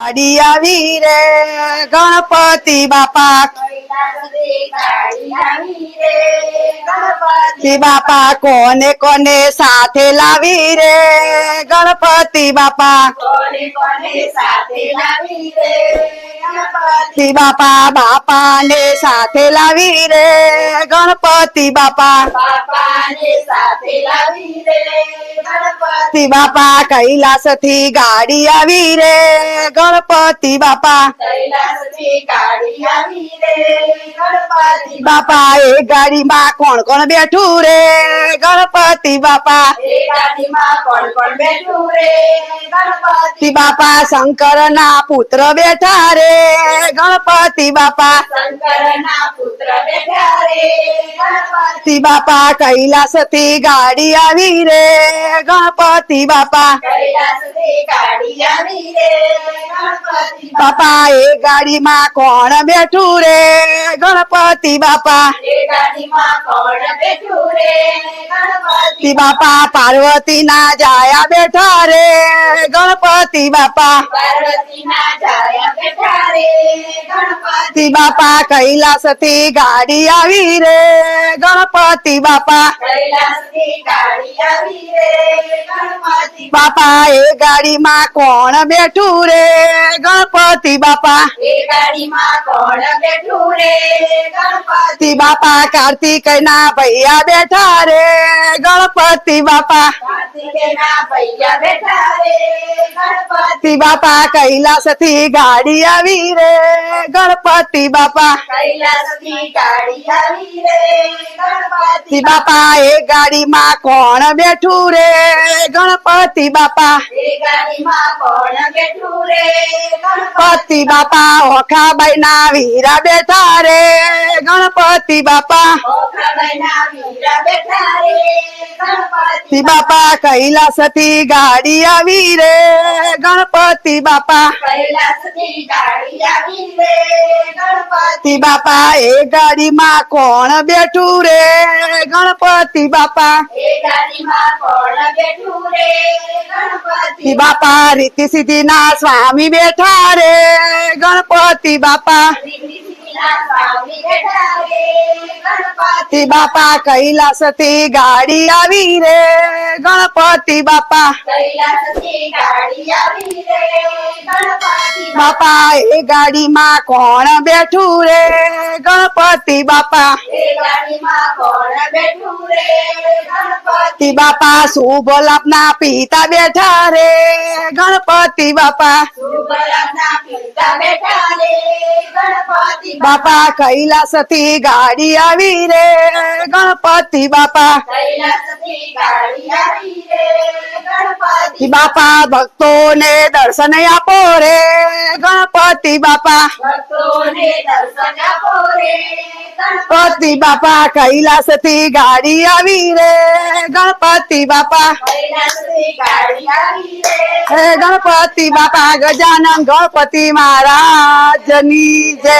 ગાડી આવી રે ગણપતિ બાપા ગણપતિ બાપા કોને કોને સાથે લાવી રે ગણપતિ બાપા ગણપતિ બાપા બાપા ને સાથે લાવી રે ગણપતિ બાપા. ગણપતિ. બાપા કૈલાસથી ગાડી આવી રે. ગણપતિ બાપા. બાપા એ ગાડીમાં કોણ કોણ બેઠું રે? ગણપતિ બાપા. ગણપતિ. બાપા શંકર ના પુત્ર બેઠા રે. ગણપતિ બાપા. ગણપતિ બાપા કૈલાસ થી ગાડી આવી રે ગણપતિ બાપા બાપા એ ગાડીમાં કોણ બેઠું રે ગણપતિ બાપા ગણપતિ બાપા પાર્વતી ના જાયા બેઠા રે ગણપતિ બાપા ગણપતિ બાપા કૈલાસ થી ગાડી આવી રે ગણપતિ બાપા બાપા એ ગાડીમાં કોણ બેઠું રે ગણપતિ બાપા ગણપતિ બાપા કાર્તિક ના ભૈયા બેઠા રે ગણપતિ બાપા ગણપતિ બાપા કૈલાસ થી ગાડી આવી રે ગણપતિ બાપા ગણપતિ બાપા એ ગાડીમાં કોણ બેઠું રે ગણપતિ બાપા ગણપતિ બાપા ઓખાબાઈ ના વીરા બેઠા રે गणपति बापा. गणपति बापा, कैलासती गाडी आवी रे. गणपति बापा. गणपति बापा, ए गाडी मा कौन बैठू रे? गणपति बापा. ती बापा रीति सिद्धी ना स्वामी बैठा रे. गणपति बापा. ગણપતિ બાપા કૈલાસ થી ગાડી આવી રે ગણપતિ બાપા બાપા એ ગાડીમાં કોણ બેઠું રે ગણપતિ બાપા ગણપતિ બાપા શુભ લાભના પિતા બેઠા રે ગણપતિ બાપા બાપા કૈલાસ થી ગાડી આવી રે ગણપતિ બાપા ગણપતિ બાપા ભક્તો ને દર્શન આપો રે ગણપતિ બાપા ગણપતિ બાપા કૈલાસ થી ગાડી આવી રે ગણપતિ બાપા હે ગણપતિ બાપા ગજાનન ગણપતિ મહારાજ ની જય